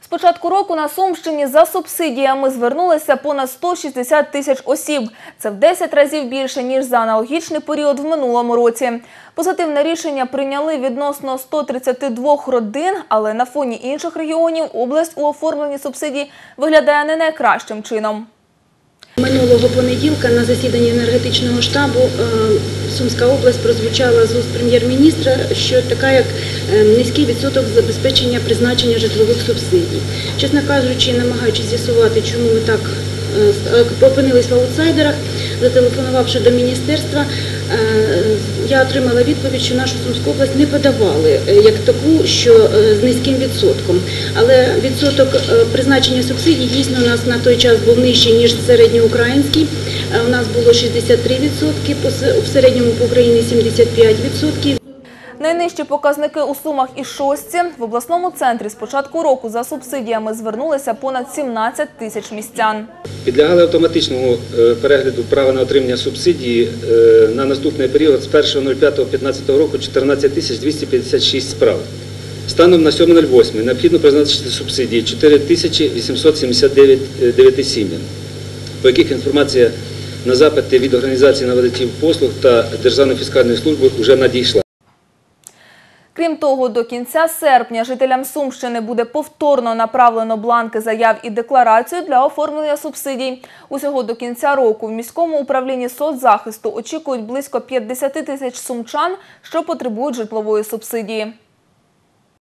З початку року на Сумщині за субсидіями звернулися понад 160 тисяч осіб. Це в 10 разів більше, ніж за аналогічний період в минулому році. Позитивне рішення прийняли відносно 132 родин, але на фоні інших регіонів область у оформленні субсидій виглядає не найкращим чином. Минулого понеділка на засіданні енергетичного штабу е, Сумська область прозвучала з уст прем'єр-міністра, що така як е, низький відсоток забезпечення призначення житлових субсидій. Чесно кажучи, намагаючись з'ясувати, чому ми так е, опинились в аутсайдерах, зателефонувавши до міністерства, я отримала відповідь, що нашу Сумську область не подавали е, як таку, що е, з низьким відсотком. Але відсоток е, призначення субсидій дійсно у нас на той час був нижчий, ніж середньоукраїнський. У нас було 63%, в середньому по Україні 75%. Найнижчі показники у Сумах і Шостці. В обласному центрі з початку року за субсидіями звернулися понад 17 тисяч містян. Підлягали автоматичному е, перегляду права на отримання субсидії е, на наступний період з 1.05.15 року 14 тисяч 256 справ. Станом на 7.08 необхідно призначити субсидії 4 тисячі 879 е, сім'ям, по яких інформація на запити від організацій наведення послуг та Державної фіскальної служби вже надійшла. Крім того, до кінця серпня жителям Сумщини буде повторно направлено бланки заяв і декларацію для оформлення субсидій. Усього до кінця року в міському управлінні соцзахисту очікують близько 50 тисяч сумчан, що потребують житлової субсидії.